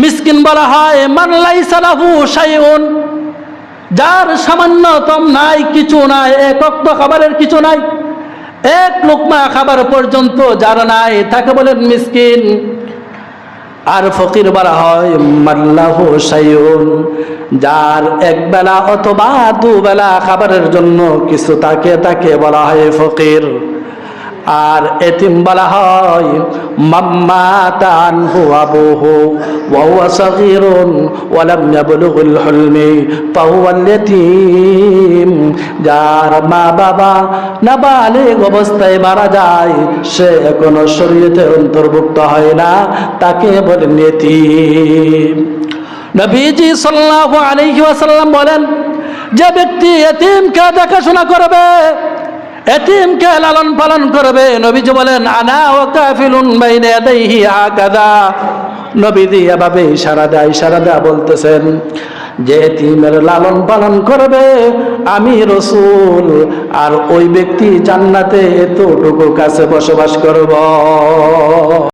মিসকিন বলা হয় মানলাই সালাহু সাইউন যার সামান্যতম নাই, কিছু নাই, এক অক্ত খাবারের কিছু নাই, এক লোকমা খাবার পর্যন্ত যার নাই, তাকে বলেন মিসকিন। আর ফকির বলা হয় মাল্লাহু সাইউন যার এক বেলা অথবা দুবেলা খাবারের জন্য কিছু তাকে তাকে বলা হয় ফকির। আর এতিম বলা হয় মাম্মা তানহু আবুহু ওয়া হুয়া সাগীরুন ওয়া লাম ইয়াবলুগুল হুলমি, ফাহুয়াল ইয়াতীম। যার মা বাবা নাবালিগ অবস্থায় মারা যায়, সে এখনও শরীয়তে অন্তর্ভুক্ত হয় না, তাকে বলেন ইয়েতিম। নবীজি সাল্লাল্লাহু আলাইহি ওয়াসাল্লাম বলেন, যে ব্যক্তি এতিমকে দেখাশোনা করবে এতিমকে লালন পালন করবে। নবীজি বলেন, আনা ও কাফিলুন বাইনে ইয়াদাইহি হাকাদা। নবীজি এভাবে ইশারা দেয়, ইশারা দেয়া বলতেছেন যে, এতিমের লালন পালন করবে আমি রসুল, আর ওই ব্যক্তি জান্নাতে এতটুকু কাছে বসবাস করব।